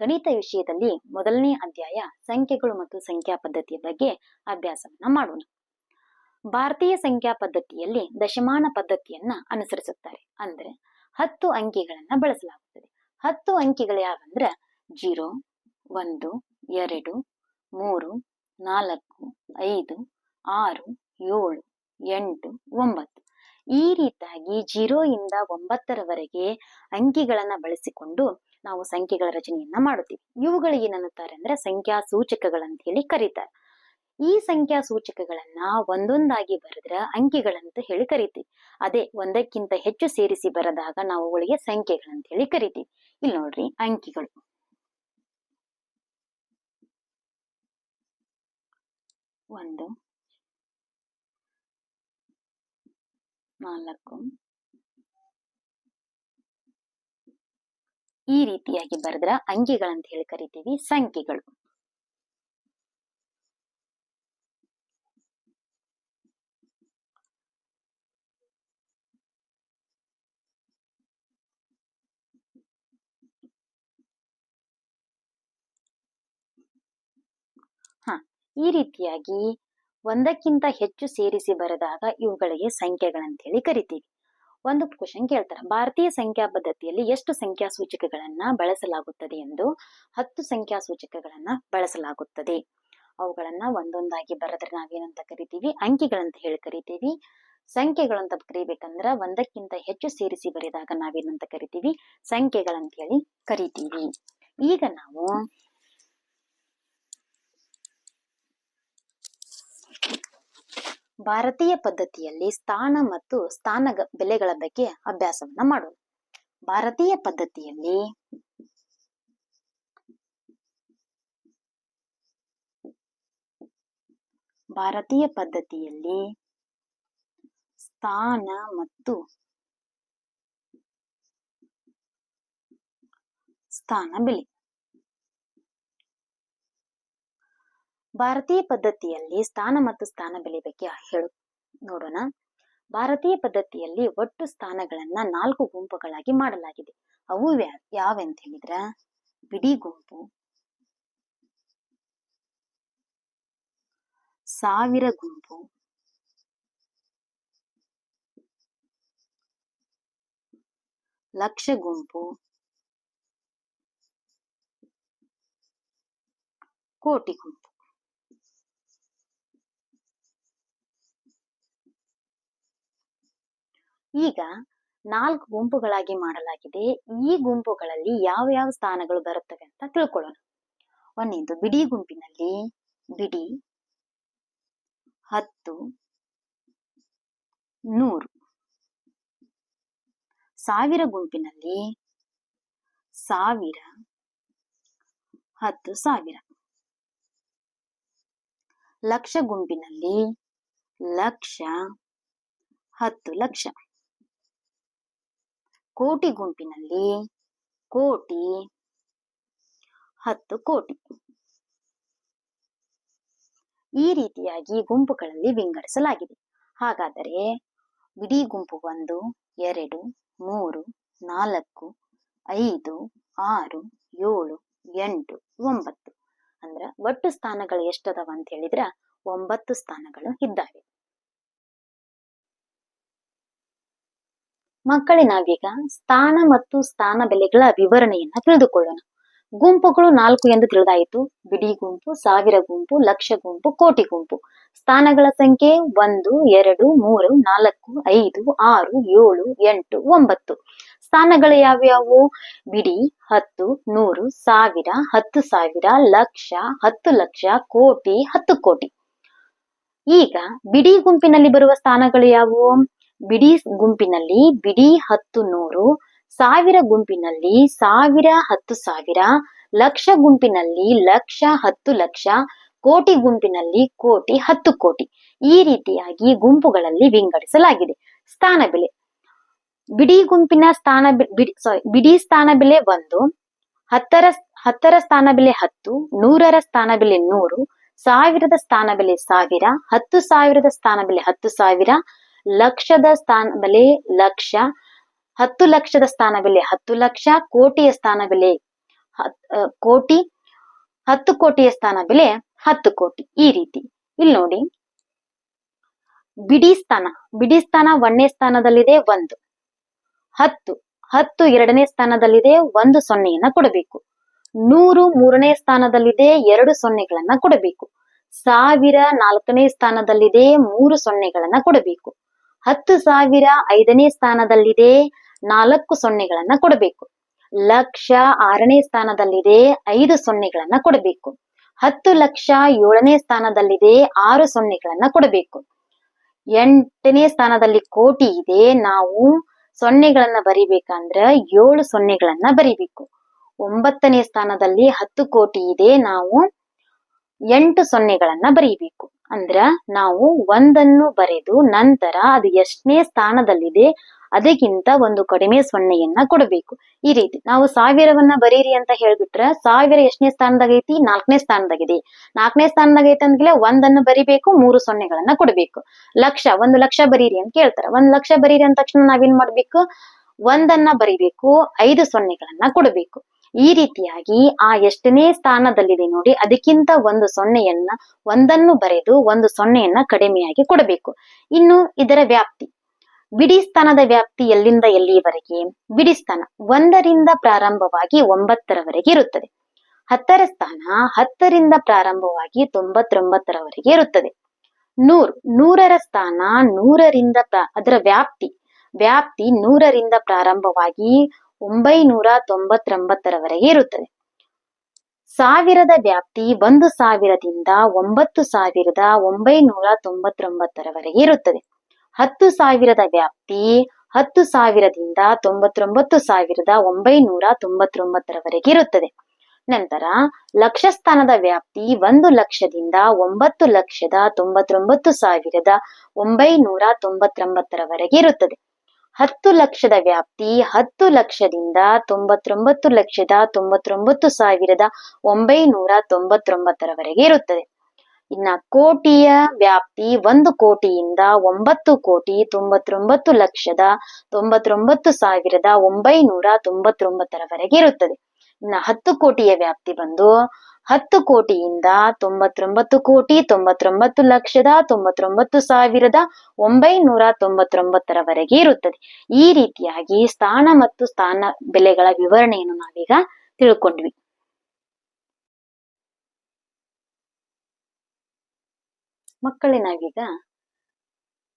ಗಣಿತ ವಿಷಯದಲ್ಲಿ ಮೊದಲನೇ ಅಧ್ಯಾಯ ಸಂಖ್ಯೆಗಳು ಮತ್ತು ಸಂಖ್ಯಾ ಪದ್ಧತಿಯ ಬಗ್ಗೆ ಅಭ್ಯಾಸವನ್ನು ಮಾಡೋಣ. ಭಾರತೀಯ ಸಂಖ್ಯಾ ಪದ್ಧತಿಯಲ್ಲಿ ದಶಮಾನ ಪದ್ಧತಿಯನ್ನ ಅನುಸರಿಸುತ್ತಾರೆ. ಅಂದ್ರೆ ಹತ್ತು ಅಂಕಿಗಳನ್ನ ಬಳಸಲಾಗುತ್ತದೆ. ಹತ್ತು ಅಂಕಿಗಳು ಯಾವಂದ್ರ? ಜೀರೋ, ಒಂದು, ಎರಡು, ಮೂರು, ನಾಲ್ಕು, ಐದು, ಆರು, ಏಳು, ಎಂಟು, ಒಂಬತ್ತು. ಈ ರೀತಿಯಾಗಿ ಜೀರೋ ಇಂದ ಒಂಬತ್ತರವರೆಗೆ ಅಂಕಿಗಳನ್ನ ಬಳಸಿಕೊಂಡು ನಾವು ಸಂಖ್ಯೆಗಳ ರಚನೆಯನ್ನ ಮಾಡುತ್ತೀವಿ. ಇವುಗಳಿಗೆ ಏನನ್ನುತ್ತಾರೆ ಅಂದ್ರೆ ಸಂಖ್ಯಾ ಸೂಚಕಗಳಂತ ಹೇಳಿ ಕರೀತಾರೆ. ಈ ಸಂಖ್ಯಾ ಸೂಚಕಗಳನ್ನ ಒಂದೊಂದಾಗಿ ಬರೆದ್ರ ಅಂಕಿಗಳಂತ ಹೇಳಿ ಕರಿತೀವಿ. ಅದೇ ಒಂದಕ್ಕಿಂತ ಹೆಚ್ಚು ಸೇರಿಸಿ ಬರೆದಾಗ ನಾವು ಅವುಗಳಿಗೆ ಸಂಖ್ಯೆಗಳಂತ ಹೇಳಿ ಕರಿತೀವಿ. ಇಲ್ಲಿ ನೋಡ್ರಿ ಅಂಕಿಗಳು. ಒಂದು, ನಾಲ್ಕು ಈ ರೀತಿಯಾಗಿ ಬರೆದ್ರ ಅಂಕಿಗಳಂತ ಹೇಳಿ ಕರಿತೀವಿ, ಸಂಖ್ಯೆಗಳು. ಹ, ಈ ರೀತಿಯಾಗಿ ಒಂದಕ್ಕಿಂತ ಹೆಚ್ಚು ಸೇರಿಸಿ ಬರೆದಾಗ ಇವುಗಳಿಗೆ ಸಂಖ್ಯೆಗಳಂತ ಹೇಳಿ ಕರಿತೀವಿ. ಒಂದು ಕ್ವಶನ್ ಕೇಳ್ತಾರೆ. ಭಾರತೀಯ ಸಂಖ್ಯಾ ಪದ್ಧತಿಯಲ್ಲಿ ಎಷ್ಟು ಸಂಖ್ಯಾ ಸೂಚಕಗಳನ್ನ ಬಳಸಲಾಗುತ್ತದೆ ಎಂದು? ಹತ್ತು ಸಂಖ್ಯಾ ಸೂಚಕಗಳನ್ನ ಬಳಸಲಾಗುತ್ತದೆ. ಅವುಗಳನ್ನ ಒಂದೊಂದಾಗಿ ಬರೆದ್ರೆ ನಾವೇನಂತ ಕರಿತೀವಿ? ಅಂಕಿಗಳಂತ ಹೇಳಿ ಕರಿತೀವಿ. ಸಂಖ್ಯೆಗಳಂತ ಕರಿಬೇಕಂದ್ರ ಒಂದಕ್ಕಿಂತ ಹೆಚ್ಚು ಸೇರಿಸಿ ಬರೆದಾಗ ನಾವೇನಂತ ಕರಿತೀವಿ? ಸಂಖ್ಯೆಗಳಂತ ಹೇಳಿ ಕರಿತೀವಿ. ಈಗ ನಾವು ಭಾರತೀಯ ಪದ್ಧತಿಯಲ್ಲಿ ಸ್ಥಾನ ಮತ್ತು ಸ್ಥಾನ ಬೆಲೆಗಳ ಬಗ್ಗೆ ಅಭ್ಯಾಸವನ್ನ ಮಾಡೋಣ. ಭಾರತೀಯ ಪದ್ಧತಿಯಲ್ಲಿ ಭಾರತೀಯ ಪದ್ಧತಿಯಲ್ಲಿ ಸ್ಥಾನ ಮತ್ತು ಸ್ಥಾನ ಬೆಲೆ. ಭಾರತೀಯ ಪದ್ಧತಿಯಲ್ಲಿ ಸ್ಥಾನ ಮತ್ತು ಸ್ಥಾನ ಬೆಲೆ ಬಗ್ಗೆ ಹೇಳು, ನೋಡೋಣ. ಭಾರತೀಯ ಪದ್ಧತಿಯಲ್ಲಿ ಒಟ್ಟು ಸ್ಥಾನಗಳನ್ನ ನಾಲ್ಕು ಗುಂಪುಗಳಾಗಿ ಮಾಡಲಾಗಿದೆ. ಅವು ಯಾವಂತ ಹೇಳಿದ್ರ? ಬಿಡಿ ಗುಂಪು, ಸಾವಿರ ಗುಂಪು, ಲಕ್ಷ ಗುಂಪು, ಕೋಟಿ ಗುಂಪು. ಈಗ ನಾಲ್ಕು ಗುಂಪುಗಳಾಗಿ ಮಾಡಲಾಗಿದೆ. ಈ ಗುಂಪುಗಳಲ್ಲಿ ಯಾವ ಯಾವ ಸ್ಥಾನಗಳು ಬರುತ್ತವೆ ಅಂತ ತಿಳ್ಕೊಳ್ಳೋಣ. ಒಂದೇದು ಬಿಡಿ ಗುಂಪಿನಲ್ಲಿ ಬಿಡಿ ಹತ್ತು ನೂರು. ಸಾವಿರ ಗುಂಪಿನಲ್ಲಿ ಸಾವಿರ ಹತ್ತು ಸಾವಿರ. ಲಕ್ಷ ಗುಂಪಿನಲ್ಲಿ ಲಕ್ಷ ಹತ್ತು ಲಕ್ಷ. ಕೋಟಿ ಗುಂಪಿನಲ್ಲಿ ಕೋಟಿ ಹತ್ತು ಕೋಟಿ. ಈ ರೀತಿಯಾಗಿ ಗುಂಪುಗಳಲ್ಲಿ ವಿಂಗಡಿಸಲಾಗಿದೆ. ಹಾಗಾದರೆ ಬಿಡಿ ಗುಂಪು ಒಂದು, ಎರಡು, ಮೂರು, ನಾಲ್ಕು, ಐದು, ಆರು, ಏಳು, ಎಂಟು, ಒಂಬತ್ತು. ಅಂದ್ರ ಒಟ್ಟು ಸ್ಥಾನಗಳು ಎಷ್ಟದವ ಅಂತ ಹೇಳಿದ್ರ, ಒಂಬತ್ತು ಸ್ಥಾನಗಳು ಇದ್ದಾವೆ. ಮಕ್ಕಳೇ ನಾವೀಗ ಸ್ಥಾನ ಮತ್ತು ಸ್ಥಾನ ಬೆಲೆಗಳ ವಿವರಣೆಯನ್ನ ತಿಳಿದುಕೊಳ್ಳೋಣ. ಗುಂಪುಗಳು ನಾಲ್ಕು ಎಂದು ತಿಳಿದಾಯಿತು. ಬಿಡಿ ಗುಂಪು, ಸಾವಿರ ಗುಂಪು, ಲಕ್ಷ ಗುಂಪು, ಕೋಟಿ ಗುಂಪು. ಸ್ಥಾನಗಳ ಸಂಖ್ಯೆ ಒಂದು, ಎರಡು, ಮೂರು, ನಾಲ್ಕು, ಐದು, ಆರು, ಏಳು, ಎಂಟು, ಒಂಬತ್ತು. ಸ್ಥಾನಗಳು ಯಾವ್ಯಾವು? ಬಿಡಿ, ಹತ್ತು, ನೂರು, ಸಾವಿರ, ಹತ್ತು ಸಾವಿರ, ಲಕ್ಷ, ಹತ್ತು ಲಕ್ಷ, ಕೋಟಿ, ಹತ್ತು ಕೋಟಿ. ಈಗ ಬಿಡಿ ಗುಂಪಿನಲ್ಲಿ ಬರುವ ಸ್ಥಾನಗಳು ಯಾವುವು ಬಿಡಿ ಗುಂಪಿನಲ್ಲಿ ಬಿಡಿ ಹತ್ತು ನೂರು, ಸಾವಿರ ಗುಂಪಿನಲ್ಲಿ ಸಾವಿರ ಹತ್ತು ಸಾವಿರ, ಲಕ್ಷ ಗುಂಪಿನಲ್ಲಿ ಲಕ್ಷ ಹತ್ತು ಲಕ್ಷ, ಕೋಟಿ ಗುಂಪಿನಲ್ಲಿ ಕೋಟಿ ಹತ್ತು ಕೋಟಿ ಈ ರೀತಿಯಾಗಿ ಗುಂಪುಗಳಲ್ಲಿ ವಿಂಗಡಿಸಲಾಗಿದೆ. ಸ್ಥಾನ ಬೆಲೆ. ಬಿಡಿ ಗುಂಪಿನ ಸ್ಥಾನ ಬಿಡಿ ಸಾರಿ ಬಿಡಿ ಸ್ಥಾನ ಬೆಲೆ ಒಂದು, ಹತ್ತರ ಹತ್ತರ ಸ್ಥಾನ ಬೆಲೆ ಹತ್ತು, ನೂರರ ಸ್ಥಾನ ಬೆಲೆ ನೂರು, ಸಾವಿರದ ಸ್ಥಾನ ಬೆಲೆ ಸಾವಿರ, ಹತ್ತು ಸಾವಿರದ ಸ್ಥಾನ ಬೆಲೆ ಹತ್ತು ಸಾವಿರ ಲಕ್ಷದ ಸ್ಥಾನ ಬೆಲೆ ಲಕ್ಷ, ಹತ್ತು ಲಕ್ಷದ ಸ್ಥಾನ ಬೆಲೆ, ಹತ್ತು ಲಕ್ಷ ಕೋಟಿಯ ಸ್ಥಾನ ಬೆಲೆ, ಹತ್- ಕೋಟಿ, ಹತ್ತು ಕೋಟಿಯ ಸ್ಥಾನ ಬೆಲೆ, ಹತ್ತು ಕೋಟಿ. ಈ ರೀತಿ. ಇಲ್ಲಿ ನೋಡಿ. ಬಿಡಿ ಸ್ಥಾನ. ಬಿಡಿ ಸ್ಥಾನ ಒಂದನೇ ಸ್ಥಾನದಲ್ಲಿದೆ ಒಂದು. ಹತ್ತು. ಹತ್ತು ಎರಡನೇ ಸ್ಥಾನದಲ್ಲಿದೆ ಒಂದು ಸೊನ್ನೆಯನ್ನ ಕೊಡಬೇಕು. ನೂರು ಮೂರನೇ ಸ್ಥಾನದಲ್ಲಿದೆ ಎರಡು ಸೊನ್ನೆಗಳನ್ನ ಕೊಡಬೇಕು. ಸಾವಿರ ನಾಲ್ಕನೇ ಸ್ಥಾನದಲ್ಲಿದೆ ಮೂರು ಸೊನ್ನೆಗಳನ್ನ ಕೊಡಬೇಕು. ಹತ್ತು ಸಾವಿರ ಐದನೇ ಸ್ಥಾನದಲ್ಲಿದೆ, ನಾಲ್ಕು ಸೊನ್ನೆಗಳನ್ನ ಕೊಡಬೇಕು. ಲಕ್ಷ ಆರನೇ ಸ್ಥಾನದಲ್ಲಿದೆ, ಐದು ಸೊನ್ನೆಗಳನ್ನ ಕೊಡಬೇಕು. ಹತ್ತು ಲಕ್ಷ ಏಳನೇ ಸ್ಥಾನದಲ್ಲಿದೆ, ಆರು ಸೊನ್ನೆಗಳನ್ನ ಕೊಡಬೇಕು. ಎಂಟನೇ ಸ್ಥಾನದಲ್ಲಿ ಕೋಟಿ ಇದೆ, ನಾವು ಸೊನ್ನೆಗಳನ್ನ ಬರಿಬೇಕಂದ್ರ ಏಳು ಸೊನ್ನೆಗಳನ್ನ ಬರಿಬೇಕು. ಒಂಬತ್ತನೇ ಸ್ಥಾನದಲ್ಲಿ ಹತ್ತು ಕೋಟಿ ಇದೆ, ನಾವು ಎಂಟು ಸೊನ್ನೆಗಳನ್ನ ಬರೀಬೇಕು. ಅಂದ್ರ ನಾವು ಒಂದನ್ನು ಬರೆದು ನಂತರ ಅದು ಎಷ್ಟನೇ ಸ್ಥಾನದಲ್ಲಿದೆ ಅದಕ್ಕಿಂತ ಒಂದು ಕಡಿಮೆ ಸೊನ್ನೆಯನ್ನ ಕೊಡಬೇಕು. ಈ ರೀತಿ ನಾವು ಸಾವಿರವನ್ನ ಬರೀರಿ ಅಂತ ಹೇಳ್ಬಿಟ್ರ ಸಾವಿರ ಎಷ್ಟನೇ ಸ್ಥಾನದಾಗೈತಿ? ನಾಲ್ಕನೇ ಸ್ಥಾನದಾಗಿದೆ. ನಾಲ್ಕನೇ ಸ್ಥಾನದಾಗೈತಿ ಅಂದ್ಮೇಲೆ ಒಂದನ್ನು ಬರಿಬೇಕು, ಮೂರು ಸೊನ್ನೆಗಳನ್ನ ಕೊಡಬೇಕು. ಲಕ್ಷ, ಒಂದು ಲಕ್ಷ ಬರೀರಿ ಅಂತ ಕೇಳ್ತಾರ. ಒಂದ್ ಲಕ್ಷ ಬರೀರಿ ಅಂದ ತಕ್ಷಣ ನಾವೇನ್ ಮಾಡ್ಬೇಕು? ಒಂದನ್ನ ಬರಿಬೇಕು, ಐದು ಸೊನ್ನೆಗಳನ್ನ ಕೊಡಬೇಕು. ಈ ರೀತಿಯಾಗಿ ಆ ಎಷ್ಟನೇ ಸ್ಥಾನದಲ್ಲಿದೆ ನೋಡಿ, ಅದಕ್ಕಿಂತ ಒಂದು ಸೊನ್ನೆಯನ್ನ, ಒಂದನ್ನು ಬರೆದು ಒಂದು ಸೊನ್ನೆಯನ್ನ ಕಡಿಮೆಯಾಗಿ ಕೊಡಬೇಕು. ಇನ್ನು ಇದರ ವ್ಯಾಪ್ತಿ. ಬಿಡಿ ಸ್ಥಾನದ ವ್ಯಾಪ್ತಿ ಎಲ್ಲಿಂದ ಎಲ್ಲಿಯವರೆಗೆ ಬಿಡಿ ಸ್ಥಾನ ಒಂದರಿಂದ ಪ್ರಾರಂಭವಾಗಿ ಒಂಬತ್ತರವರೆಗೆ ಇರುತ್ತದೆ. ಹತ್ತರ ಸ್ಥಾನ ಹತ್ತರಿಂದ ಪ್ರಾರಂಭವಾಗಿ ತೊಂಬತ್ತೊಂಬತ್ತರವರೆಗೆ ಇರುತ್ತದೆ. ನೂರು, ನೂರರ ಸ್ಥಾನ ನೂರರಿಂದ ಅದರ ವ್ಯಾಪ್ತಿ. ವ್ಯಾಪ್ತಿ ನೂರರಿಂದ ಪ್ರಾರಂಭವಾಗಿ ಒಂಬೈನೂರ ತೊಂಬತ್ತೊಂಬತ್ತರವರೆಗೆ ಇರುತ್ತದೆ. ಸಾವಿರದ ವ್ಯಾಪ್ತಿ ಒಂದು ಸಾವಿರದಿಂದ ಒಂಬತ್ತು ಸಾವಿರದ ಒಂಬೈನೂರ ತೊಂಬತ್ತೊಂಬತ್ತರವರೆಗೆ ಇರುತ್ತದೆ. ಹತ್ತು ಸಾವಿರದ ವ್ಯಾಪ್ತಿ ಹತ್ತು ಸಾವಿರದಿಂದ ತೊಂಬತ್ತೊಂಬತ್ತು ಸಾವಿರದ ಒಂಬೈನೂರ ತೊಂಬತ್ತೊಂಬತ್ತರವರೆಗೆ ಇರುತ್ತದೆ. ನಂತರ ಲಕ್ಷ ಸ್ಥಾನದ ವ್ಯಾಪ್ತಿ ಒಂದು ಲಕ್ಷದಿಂದ ಒಂಬತ್ತು ಲಕ್ಷದ ತೊಂಬತ್ತೊಂಬತ್ತು ಸಾವಿರದ ಒಂಬೈನೂರ ತೊಂಬತ್ತೊಂಬತ್ತರವರೆಗೆ ಇರುತ್ತದೆ. ಹತ್ತು ಲಕ್ಷದ ವ್ಯಾಪ್ತಿ, ಹತ್ತು ಲಕ್ಷದಿಂದ ತೊಂಬತ್ತೊಂಬತ್ತು ಲಕ್ಷದ ತೊಂಬತ್ತೊಂಬತ್ತು ಸಾವಿರದ ಒಂಬೈನೂರ ತೊಂಬತ್ತೊಂಬತ್ತರವರೆಗೆ ಇರುತ್ತದೆ. ಇನ್ನ ಕೋಟಿಯ ವ್ಯಾಪ್ತಿ ಒಂದು ಕೋಟಿಯಿಂದ ಒಂಬತ್ತು ಕೋಟಿ ತೊಂಬತ್ತೊಂಬತ್ತು ಲಕ್ಷದ ತೊಂಬತ್ತೊಂಬತ್ತು ಸಾವಿರದ ಒಂಬೈನೂರ ತೊಂಬತ್ತೊಂಬತ್ತರವರೆಗೆ ಇರುತ್ತದೆ. ಇನ್ನ ಹತ್ತು ಕೋಟಿಯ ವ್ಯಾಪ್ತಿ ಬಂದು ಹತ್ತು ಕೋಟಿಯಿಂದ ತೊಂಬತ್ತೊಂಬತ್ತು ಕೋಟಿ, ತೊಂಬತ್ತೊಂಬತ್ತು ಲಕ್ಷದ, ತೊಂಬತ್ತೊಂಬತ್ತು ಸಾವಿರದ ಒಂಬೈನೂರ ತೊಂಬತ್ತೊಂಬತ್ತರವರೆಗೆ ಇರುತ್ತದೆ. ಈ ರೀತಿಯಾಗಿ ಸ್ಥಾನ ಮತ್ತು ಸ್ಥಾನ ಬೆಲೆಗಳ ವಿವರಣೆಯನ್ನು ನಾವೀಗ ತಿಳ್ಕೊಂಡ್ವಿ. ಮಕ್ಕಳೇ, ನಾವೀಗ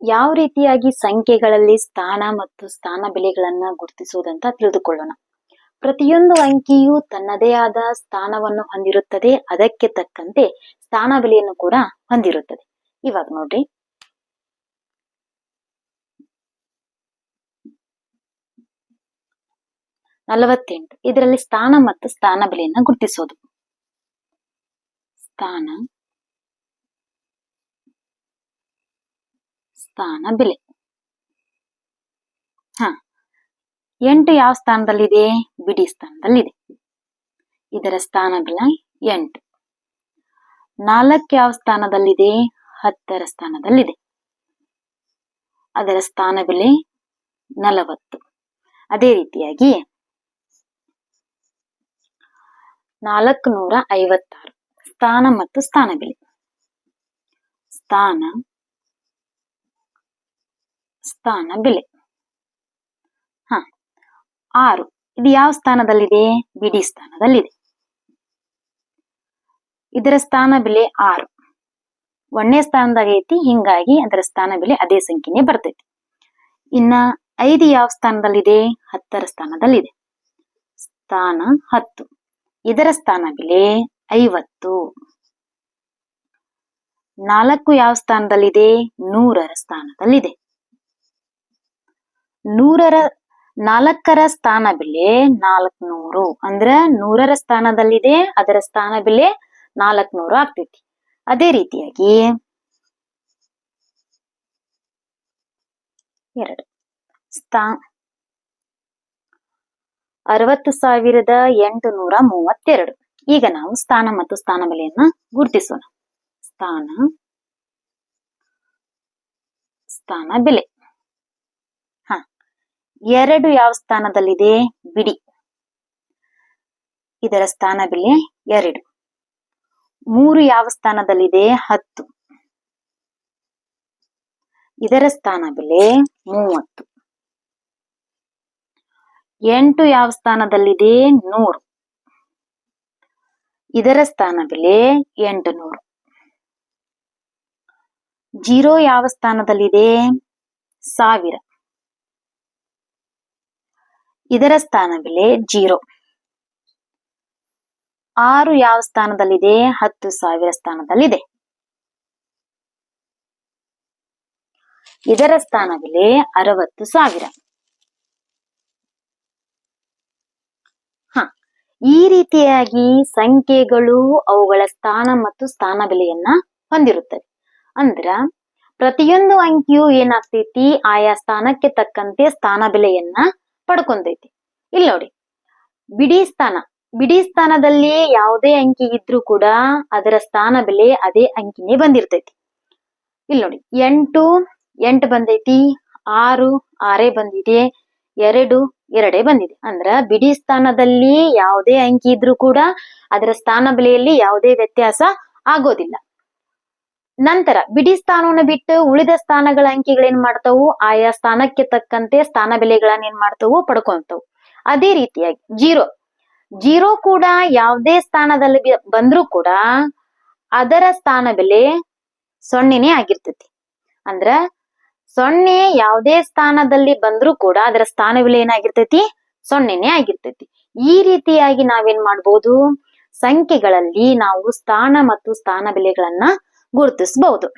ಯಾವ ರೀತಿಯಾಗಿ ಸಂಖ್ಯೆಗಳಲ್ಲಿ ಸ್ಥಾನ ಮತ್ತು ಸ್ಥಾನ ಬೆಲೆಗಳನ್ನ ಗುರುತಿಸುವುದಂತ ತಿಳಿದುಕೊಳ್ಳೋಣ. ಪ್ರತಿಯೊಂದು ಅಂಕಿಯು ತನ್ನದೇ ಆದ ಸ್ಥಾನವನ್ನು ಹೊಂದಿರುತ್ತದೆ. ಅದಕ್ಕೆ ತಕ್ಕಂತೆ ಸ್ಥಾನ ಬೆಲೆಯನ್ನು ಕೂಡ ಹೊಂದಿರುತ್ತದೆ. ಇವಾಗ ನೋಡ್ರಿ. ನಲವತ್ತೆಂಟು. ಇದರಲ್ಲಿ ಸ್ಥಾನ ಮತ್ತು ಸ್ಥಾನ ಬೆಲೆಯನ್ನ ಗುರುತಿಸೋದು. ಸ್ಥಾನ ಸ್ಥಾನ ಬೆಲೆ. ಹ. ಎಂಟು ಯಾವ ಸ್ಥಾನದಲ್ಲಿದೆ? ಬಿಡಿ ಸ್ಥಾನದಲ್ಲಿದೆ. ಇದರ ಸ್ಥಾನಗಳ ಎಂಟು. ನಾಲ್ಕು ಯಾವ ಸ್ಥಾನದಲ್ಲಿದೆ? ಹತ್ತರ ಸ್ಥಾನದಲ್ಲಿದೆ. ಅದರ ಸ್ಥಾನ ಬೆಲೆ ನಲವತ್ತು. ಅದೇ ರೀತಿಯಾಗಿ ನಾಲ್ಕು ನೂರ ಐವತ್ತಾರು. ಸ್ಥಾನ ಮತ್ತು ಸ್ಥಾನ ಬೆಲೆ ಸ್ಥಾನ ಸ್ಥಾನ ಬೆಲೆ ಆರು. ಇದು ಯಾವ ಸ್ಥಾನದಲ್ಲಿದೆ? ಬಿಡಿ ಸ್ಥಾನದಲ್ಲಿದೆ. ಇದರ ಸ್ಥಾನ ಬೆಲೆ ಆರು. ಒಂದನೇ ಸ್ಥಾನದಾಗ ಐತಿ, ಹಿಂಗಾಗಿ ಅದರ ಸ್ಥಾನ ಬೆಲೆ ಅದೇ ಸಂಖ್ಯೆನೇ ಬರ್ತೈತಿ. ಇನ್ನ ಐದು ಯಾವ ಸ್ಥಾನದಲ್ಲಿದೆ? ಹತ್ತರ ಸ್ಥಾನದಲ್ಲಿದೆ. ಸ್ಥಾನ ಹತ್ತು. ಇದರ ಸ್ಥಾನ ಬೆಲೆ ಐವತ್ತು. ನಾಲ್ಕು ಯಾವ ಸ್ಥಾನದಲ್ಲಿದೆ? ನೂರರ ಸ್ಥಾನದಲ್ಲಿದೆ. ನೂರರ ನಾಲ್ಕರ ಸ್ಥಾನ ಬೆಲೆ ನಾಲ್ಕನೂರು. ಅಂದ್ರ ನೂರರ ಸ್ಥಾನದಲ್ಲಿದೆ, ಅದರ ಸ್ಥಾನ ಬೆಲೆ ನಾಲ್ಕನೂರು ಆಗ್ತೈತಿ. ಅದೇ ರೀತಿಯಾಗಿ ಎರಡು. ಸ್ಥಾನ ಅರವತ್ತು ಸಾವಿರದ ಎಂಟು ನೂರ ಮೂವತ್ತೆರಡು. ಈಗ ನಾವು ಸ್ಥಾನ ಮತ್ತು ಸ್ಥಾನ ಬೆಲೆಯನ್ನ ಗುರುತಿಸೋಣ. ಸ್ಥಾನ ಸ್ಥಾನ ಬೆಲೆ. ಎರಡು ಯಾವ ಸ್ಥಾನದಲ್ಲಿದೆ? ಬಿಡಿ. ಇದರ ಸ್ಥಾನ ಬೆಲೆ ಎರಡು. ಮೂರು ಯಾವ ಸ್ಥಾನದಲ್ಲಿದೆ? ಹತ್ತು. ಇದರ ಸ್ಥಾನ ಬೆಲೆ ಮೂವತ್ತು. ಎಂಟು ಯಾವ ಸ್ಥಾನದಲ್ಲಿದೆ? ನೂರು. ಇದರ ಸ್ಥಾನ ಬೆಲೆ ಎಂಟು ನೂರು. ಜೀರೋ ಯಾವ ಸ್ಥಾನದಲ್ಲಿದೆ? ಸಾವಿರ. ಇದರ ಸ್ಥಾನ ಬೆಲೆ ಜೀರೋ. ಆರು ಯಾವ ಸ್ಥಾನದಲ್ಲಿದೆ? ಹತ್ತು ಸಾವಿರ ಸ್ಥಾನದಲ್ಲಿದೆ. ಇದರ ಸ್ಥಾನ ಬೆಲೆ ಅರವತ್ತು ಸಾವಿರ. ಹ, ಈ ರೀತಿಯಾಗಿ ಸಂಖ್ಯೆಗಳು ಅವುಗಳ ಸ್ಥಾನ ಮತ್ತು ಸ್ಥಾನ ಬೆಲೆಯನ್ನ ಹೊಂದಿರುತ್ತವೆ. ಅಂದ್ರ, ಪ್ರತಿಯೊಂದು ಅಂಕಿಯು ಏನಾಗ್ತೈತಿ? ಆಯಾ ಸ್ಥಾನಕ್ಕೆ ತಕ್ಕಂತೆ ಸ್ಥಾನ ಬೆಲೆಯನ್ನ ಪಡ್ಕೊಂತೈತಿ. ಇಲ್ಲಿ ನೋಡಿ. ಬಿಡಿ ಸ್ಥಾನ. ಬಿಡಿ ಸ್ಥಾನದಲ್ಲಿಯೇ ಯಾವುದೇ ಅಂಕಿ ಇದ್ರೂ ಕೂಡ ಅದರ ಸ್ಥಾನ ಬೆಲೆ ಅದೇ ಅಂಕಿನೇ ಬಂದಿರ್ತೈತಿ. ಇಲ್ಲಿ ನೋಡಿ. ಎಂಟು ಎಂಟು ಬಂದೈತಿ, ಆರು, ಆರೇ ಬಂದಿದೆ, ಎರಡು, ಎರಡೇ ಬಂದಿದೆ. ಅಂದ್ರ ಬಿಡಿ ಸ್ಥಾನದಲ್ಲಿ ಯಾವುದೇ ಅಂಕಿ ಇದ್ರೂ ಕೂಡ ಅದರ ಸ್ಥಾನ ಬೆಲೆಯಲ್ಲಿ ಯಾವುದೇ ವ್ಯತ್ಯಾಸ ಆಗೋದಿಲ್ಲ. ನಂತರ ಬಿಡಿ ಸ್ಥಾನವನ್ನು ಬಿಟ್ಟು ಉಳಿದ ಸ್ಥಾನಗಳ ಅಂಕಿಗಳೇನ್ ಮಾಡ್ತಾವು? ಆಯಾ ಸ್ಥಾನಕ್ಕೆ ತಕ್ಕಂತೆ ಸ್ಥಾನ ಬೆಲೆಗಳನ್ನ ಏನ್ ಮಾಡ್ತಾವು? ಪಡ್ಕೊಂತವು. ಅದೇ ರೀತಿಯಾಗಿ ಜೀರೋ. ಜೀರೋ ಕೂಡ ಯಾವುದೇ ಸ್ಥಾನದಲ್ಲಿ ಬಂದ್ರೂ ಕೂಡ ಅದರ ಸ್ಥಾನ ಬೆಲೆ ಸೊನ್ನೆನೇ ಆಗಿರ್ತೈತಿ. ಅಂದ್ರ ಸೊನ್ನೆ ಯಾವುದೇ ಸ್ಥಾನದಲ್ಲಿ ಬಂದ್ರೂ ಕೂಡ ಅದರ ಸ್ಥಾನ ಬೆಲೆ ಏನಾಗಿರ್ತೈತಿ? ಸೊನ್ನೆನೇ ಆಗಿರ್ತೈತಿ. ಈ ರೀತಿಯಾಗಿ ನಾವೇನ್ ಮಾಡ್ಬೋದು? ಸಂಖ್ಯೆಗಳಲ್ಲಿ ನಾವು ಸ್ಥಾನ ಮತ್ತು ಸ್ಥಾನ ಬೆಲೆಗಳನ್ನ ಗುರುತಿಸಬಹುದು